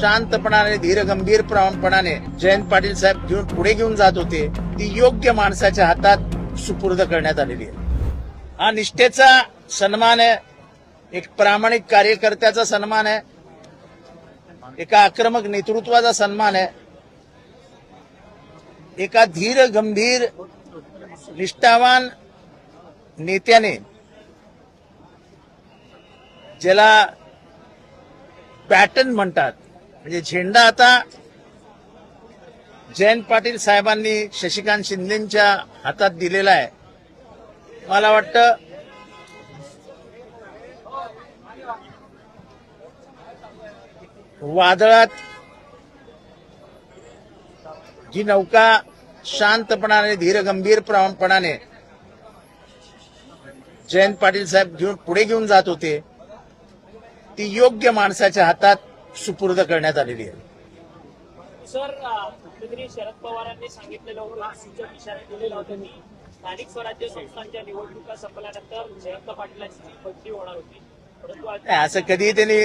शांतपणाने धीर गंभीर प्रमाणपणाने जयंत पाटील साहेब घेऊन पुढे घेऊन जात होते ती योग्य माणसाच्या हातात सुपूर्द करण्यात आलेली आहे. हा निष्ठेचा सन्मान आहे. एक प्रामाणिक कार्यकर्त्याचा सन्मान आहे. एका आक्रमक नेतृत्वाचा सन्मान आहे. एका धीर गंभीर निष्ठावान नेत्याने ज्याला पॅटर्न म्हणतात म्हणजे झेंडा आता जयंत पाटील साहेबांनी शशिकांत शिंदेच्या हातात दिलेला आहे. मला वाटतं वादळात जी नौका शांतपणाने धीर गंभीर प्रमाणपणाने जयंत पाटील साहेब घेऊन पुढे घेऊन जात होते ती योग्य माणसाच्या हातात सुपूर्द करण्यात आलेली आहे. सर कुठेतरी शरद पवारांनी सांगितलेलं होतं सूचक इशारा दिलेला होता की स्थानिक स्वराज्य संस्थांच्या निवडणुका संपल्यानंतर जयंत पाटलांची बदली होणार होती परंतु असं कधी त्यांनी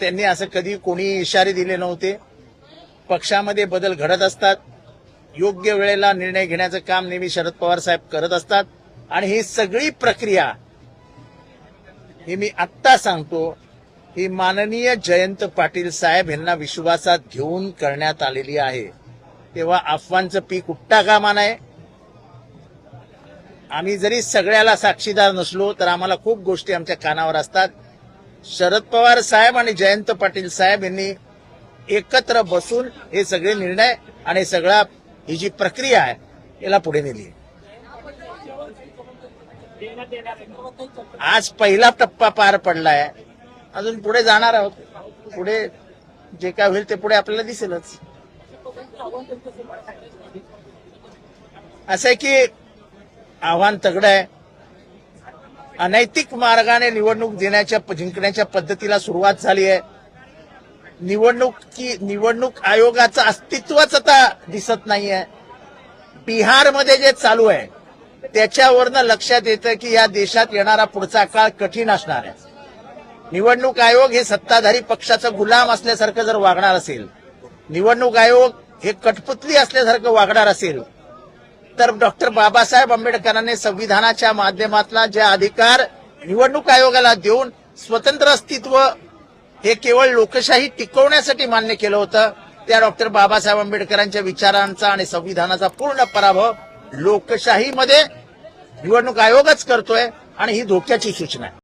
त्यांनी असं कधी कोणी इशारे दिले नव्हते. पक्षामध्ये बदल घडत असतात. योग्य वेळेला निर्णय घेण्याचं काम नेहमी शरद पवार साहेब करत असतात. आणि ही सगळी प्रक्रिया ही मी आत्ता सांगतो ही माननीय जयंत पाटील साहेब यांना विश्वासात घेऊन करण्यात आलेली आहे. तेव्हा अफवांचं पीक उठता कामा नये आम्ही जरी सगळ्याला साक्षीदार नसलो तर आम्हाला खूप गोष्टी आमच्या कानावर असतात. शरद पवार साहेब आणि जयंत पाटील साहेब यांनी एकत्र बसून हे सगळे निर्णय आणि सगळा ही जी प्रक्रिया आहे याला पुढे नेली आज पहिला टप्पा पार पडलाय. अजून पुढे जाणार आहोत. पुढे जे काय होईल ते पुढे आपल्याला दिसेलच. असं आहे की आव्हान तगड आहे. अनैतिक मार्गाने निवडणूक देण्याच्या जिंकण्याच्या पद्धतीला सुरुवात झाली आहे. निवडणूक की निवडणूक आयोगाचं अस्तित्वच आता दिसत नाहीये. बिहारमध्ये जे चालू आहे त्याच्यावरनं लक्षात येतं की या देशात येणारा पुढचा काळ कठीण असणार आहे. निवडणूक आयोग हे सत्ताधारी पक्षाचा गुलाम असल्यासारखं जर वागणार असेल निवडणूक आयोग हे कठपुतली असल्यासारखं वागणार असेल तर डॉक्टर बाबासाहेब आंबेडकरांनी संविधानाच्या माध्यमातला जे अधिकार निवडणूक आयोगाला देऊन स्वतंत्र अस्तित्व हे केवळ लोकशाही टिकवण्यासाठी मान्य केलं होतं त्या डॉक्टर बाबासाहेब आंबेडकरांच्या विचारांचा आणि संविधानाचा पूर्ण पराभव लोकशाहीमध्ये निवडणूक आयोगच करतोय आणि ही धोक्याची सूचना आहे.